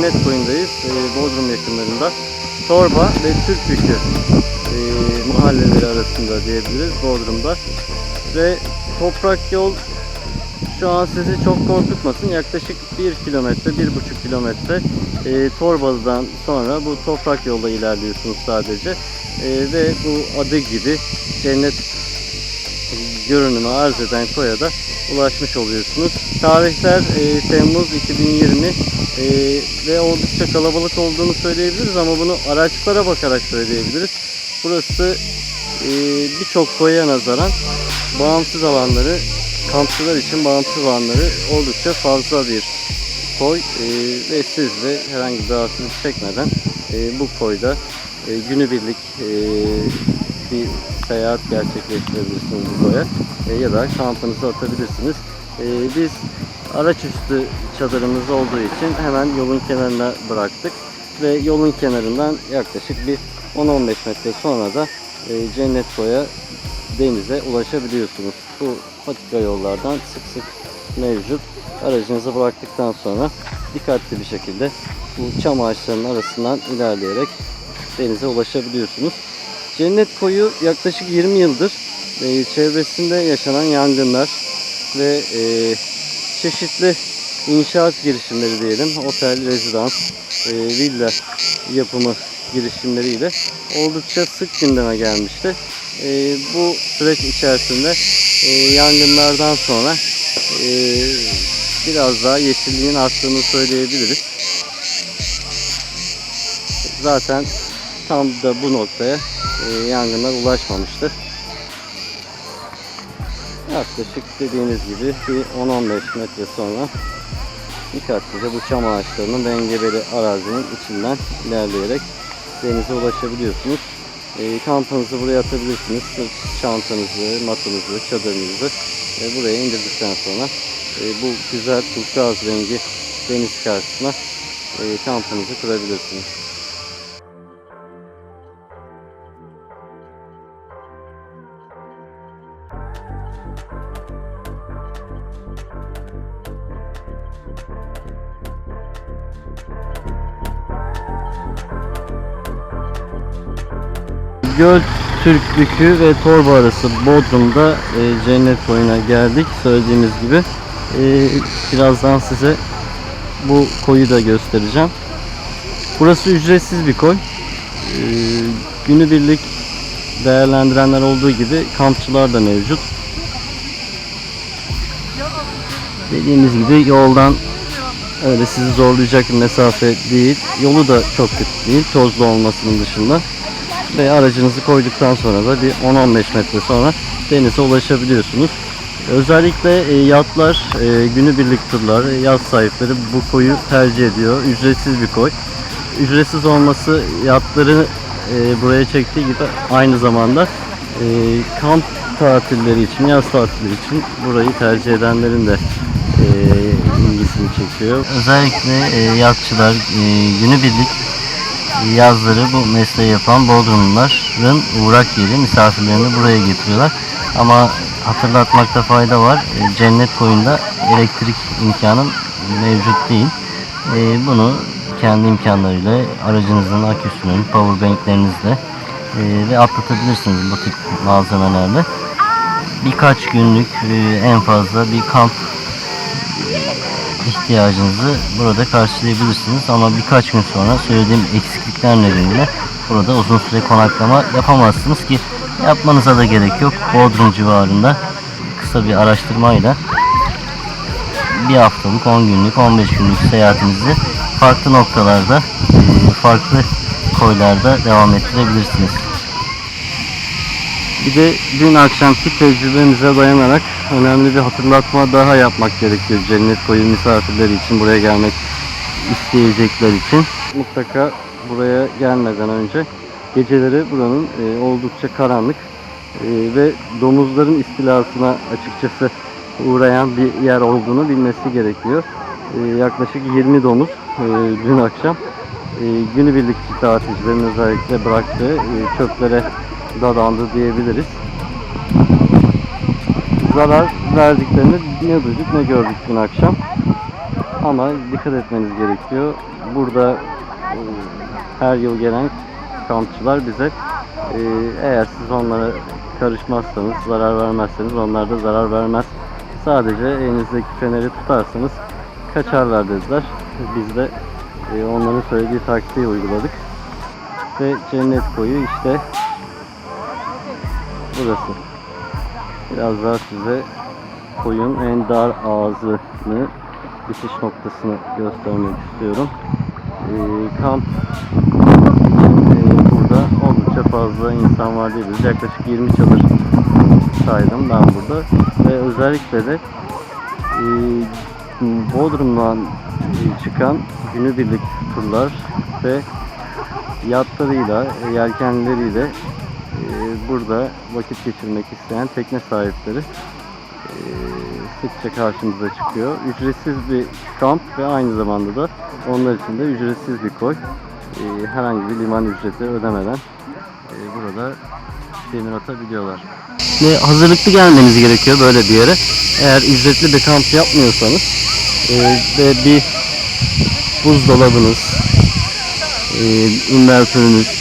Cennet Koyu'ndayız. Ee, Bodrum yakınlarında. Torba ve Türkbükü e, mahalleleri arasında diyebiliriz Bodrum'da. Ve toprak yol şu an sizi çok korkutmasın. Yaklaşık 1 kilometre, 1,5 kilometre e, Torbalı'dan sonra bu toprak yolda ilerliyorsunuz sadece. E, ve bu adı gibi cennet görünümü arz eden koya da ulaşmış oluyorsunuz. Tarihler e, Temmuz 2020 e, ve oldukça kalabalık olduğunu söyleyebiliriz ama bunu araçlara bakarak söyleyebiliriz. Burası e, birçok koya nazaran bağımsız alanları, kampçılar için bağımsız alanları oldukça fazla bir koy e, ve siz de herhangi bir rahatsızlık çekmeden e, bu koyda e, günübirlik e, bir seyahat gerçekleştirebilirsiniz bu koya e, ya da kampınızı atabilirsiniz. E, biz araçüstü çadırımız olduğu için hemen yolun kenarına bıraktık ve yolun kenarından yaklaşık bir 10-15 metre sonra da e, Cennet Koy'a denize ulaşabiliyorsunuz. Bu patika yollardan sık sık mevcut. Aracınızı bıraktıktan sonra dikkatli bir şekilde bu çam ağaçlarının arasından ilerleyerek denize ulaşabiliyorsunuz. Cennet Koyu yaklaşık 20 yıldır e, çevresinde yaşanan yangınlar ve e, çeşitli inşaat girişimleri diyelim, otel, rezidans, e, villa yapımı girişimleriyle oldukça sık gündeme gelmişti. E, bu süreç içerisinde e, yangınlardan sonra e, biraz daha yeşilliğin arttığını söyleyebiliriz. Zaten tam da bu noktaya yangınlar ulaşmamıştır. Yaklaşık dediğiniz gibi bir 10-15 metre sonra dikkatlice bu çam ağaçlarının ve engebeli arazinin içinden ilerleyerek denize ulaşabiliyorsunuz. E, kampınızı buraya atabilirsiniz. Çantanızı, matınızı, çadırınızı e, buraya indirdikten sonra e, bu güzel turkuaz rengi deniz karşısına e, kampınızı kurabilirsiniz. Göl Türkbükü ve Torba arası Bodrum'da e, Cennet Koyu'na geldik. Söylediğimiz gibi. E, birazdan size bu koyu da göstereceğim. Burası ücretsiz bir koy. E, günübirlik değerlendirenler olduğu gibi kampçılar da mevcut. Dediğimiz gibi yoldan öyle sizi zorlayacak bir mesafe değil. Yolu da çok kötü değil. Tozlu olmasının dışında ve aracınızı koyduktan sonra da bir 10-15 metre sonra denize ulaşabiliyorsunuz. Özellikle e, yatlar, e, günübirlik turlar, e, yat sahipleri bu koyu tercih ediyor. Ücretsiz bir koy. Ücretsiz olması yatları buraya çektiği gibi aynı zamanda kamp tatilleri için, yaz tatilleri için burayı tercih edenlerin de ilgisini çekiyor. Özellikle e, yatçılar e, günübirlik yazları bu mesleği yapan Bodrumluların uğrak yeri misafirlerini buraya getiriyorlar. Ama hatırlatmakta fayda var. E, Cennet koyunda elektrik imkanı mevcut değil. E, Bunu kendi imkanlarıyla aracınızın aküsünün, powerbanklerinizle e, ve atlatabilirsiniz bu tip malzemelerle. Birkaç günlük e, en fazla bir kamp ihtiyacınızı burada karşılayabilirsiniz ama birkaç gün sonra söylediğim eksiklikler nedeniyle burada uzun süre konaklama yapamazsınız ki yapmanıza da gerek yok. Bodrum civarında kısa bir araştırmayla bir haftalık, 10 günlük, 15 günlük seyahatinizi farklı noktalarda, farklı koylarda devam ettirebilirsiniz. Bir de dün akşamki tecrübemize dayanarak önemli bir hatırlatma daha yapmak gerekiyor Cennet Koyu misafirleri için, buraya gelmek isteyecekler için. Mutlaka buraya gelmeden önce geceleri buranın e, oldukça karanlık e, ve domuzların istilasına açıkçası uğrayan bir yer olduğunu bilmesi gerekiyor. E, yaklaşık 20 domuz dün akşam günübirlikçi tatilcilerin özellikle bıraktığı çöplere dadandı diyebiliriz. Zarar verdiklerini ne duyduk ne gördük dün akşam. Ama dikkat etmeniz gerekiyor. Burada e, her yıl gelen kampçılar bize e, eğer siz onlara karışmazsanız, zarar vermezseniz onlar da zarar vermez. Sadece elinizdeki feneri tutarsanız kaçarlar dediler. Biz de e, onların söylediği taktiği uyguladık. Ve cennet koyu işte burası. Biraz daha size koyun en dar ağzını bitiş noktasını göstermek istiyorum. Ee, kamp ee, burada oldukça fazla insan var diyebiliriz. Yaklaşık 20 çadır saydım ben burada. Ve özellikle de e, Bodrum'dan e, çıkan günübirlik turlar ve yatlarıyla, e, yelkenleriyle e, burada vakit geçirmek isteyen tekne sahipleri sıkça karşımıza çıkıyor. Ücretsiz bir kamp ve aynı zamanda da onlar için de ücretsiz bir koy. Herhangi bir liman ücreti ödemeden burada demir atabiliyorlar. Ve hazırlıklı gelmeniz gerekiyor böyle bir yere. Eğer ücretli bir kamp yapmıyorsanız ve bir buzdolabınız, invertörünüz,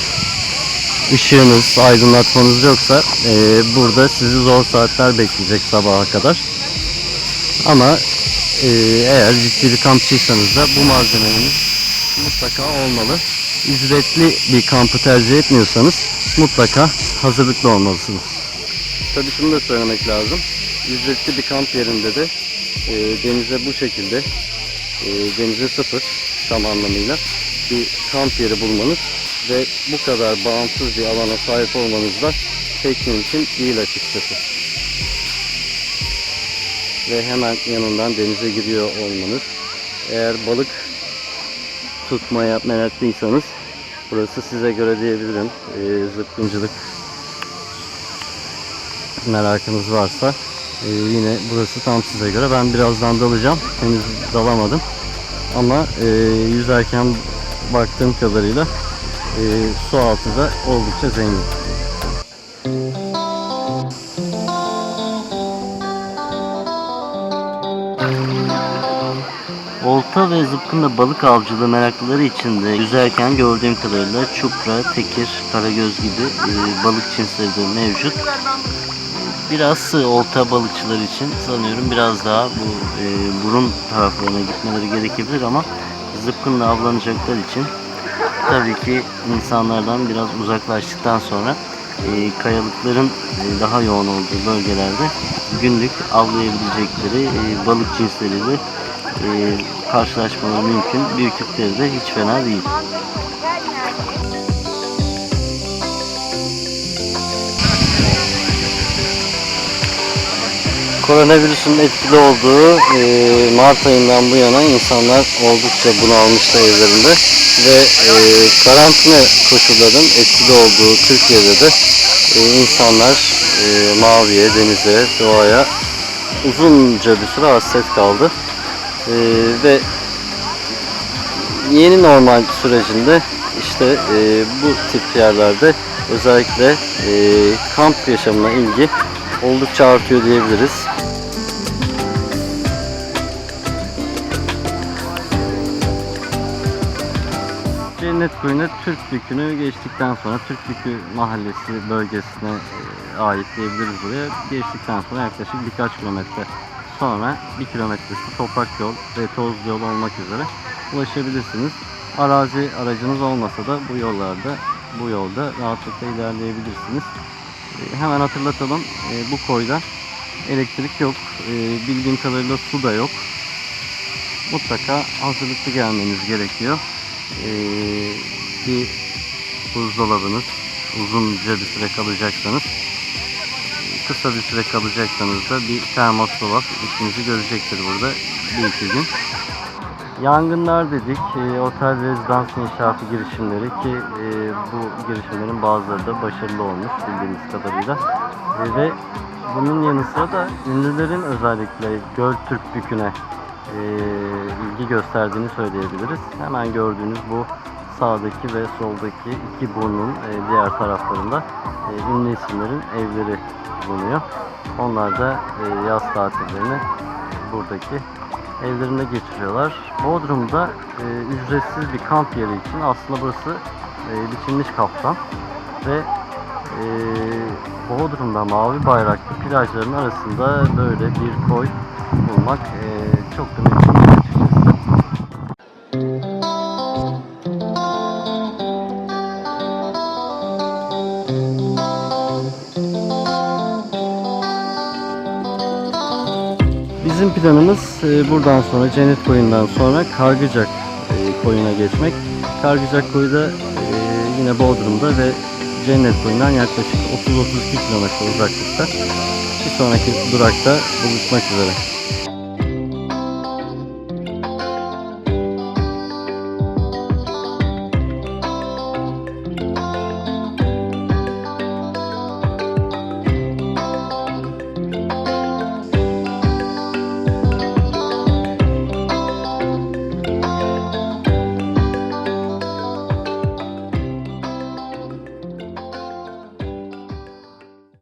ışığınız, aydınlatmanız yoksa e, burada sizi zor saatler bekleyecek sabaha kadar. Ama e, eğer ciddi bir kampçıysanız da bu malzemeleriniz mutlaka olmalı. Ücretli bir kampı tercih etmiyorsanız mutlaka hazırlıklı olmalısınız. Tabii şunu da söylemek lazım. Ücretli bir kamp yerinde de e, denize bu şekilde e, denize sıfır tam anlamıyla bir kamp yeri bulmanız ve bu kadar bağımsız bir alana sahip olmanız da pek mümkün değil açıkçası. Ve hemen yanından denize giriyor olmanız. Eğer balık tutmaya meraklıysanız burası size göre diyebilirim. Ee, zıpkıncılık merakınız varsa e, yine burası tam size göre. Ben birazdan dalacağım. Henüz dalamadım. Ama e, yüzerken baktığım kadarıyla e, su altı da oldukça zengin. Olta ve zıpkınla balık avcılığı meraklıları için de yüzerken gördüğüm kadarıyla çupra, tekir, karagöz gibi e, balık cinsleri de mevcut. Biraz olta balıkçılar için sanıyorum biraz daha bu e, burun taraflarına gitmeleri gerekebilir ama zıpkınla avlanacaklar için tabii ki insanlardan biraz uzaklaştıktan sonra e, kayalıkların e, daha yoğun olduğu bölgelerde günlük avlayabilecekleri e, balık cinsleriyle e, karşılaşmaları mümkün. Büyüklükleri de hiç fena değil. Koronavirüsün etkili olduğu e, Mart ayından bu yana insanlar oldukça bunalmıştı evlerinde ve e, karantina koşullarının etkili olduğu Türkiye'de de e, insanlar e, maviye, denize, doğaya uzunca bir süre hasret kaldı. E, ve yeni normal sürecinde işte e, bu tip yerlerde özellikle e, kamp yaşamına ilgi oldukça artıyor diyebiliriz. Cennet Köyü'ne Türk Bükü'nü geçtikten sonra Türk Bükü Mahallesi bölgesine e, ait diyebiliriz buraya. Geçtikten sonra yaklaşık birkaç kilometre sonra bir kilometresi toprak yol ve tozlu yol olmak üzere ulaşabilirsiniz. Arazi aracınız olmasa da bu yollarda bu yolda rahatlıkla ilerleyebilirsiniz. E, hemen hatırlatalım e, bu koyda elektrik yok. Bildiğim kadarıyla su da yok. Mutlaka hazırlıklı gelmeniz gerekiyor. E, bir buzdolabınız uzunca bir süre kalacaksanız kısa bir süre kalacaksanız da bir termos dolap işinizi görecektir burada bir iki gün. Yangınlar dedik, e, otel rezidans inşaatı girişimleri ki e, bu girişimlerin bazıları da başarılı olmuş bildiğimiz kadarıyla. E, ve bunun yanı sıra da ünlülerin özellikle Göltürk Bükü'ne e, ilgi gösterdiğini söyleyebiliriz. Hemen gördüğünüz bu sağdaki ve soldaki iki burnun e, diğer taraflarında e, ünlü isimlerin evleri bulunuyor. Onlar da e, yaz tatillerini buradaki evlerine getiriyorlar. Bodrum'da ücretsiz bir kamp yeri için aslında burası e, biçilmiş kaftan ve Bodrum'da mavi bayraklı plajların arasında böyle bir koy bulmak çok da mümkün Bizim planımız e, buradan sonra Cennet Koyu'ndan sonra Kargıcak e, Koyu'na geçmek. Kargıcak Koyu da e, yine Bodrum'da ve Cennet Koyu'ndan yaklaşık 30-32 kilometre uzaklıkta. Bir sonraki durakta buluşmak üzere.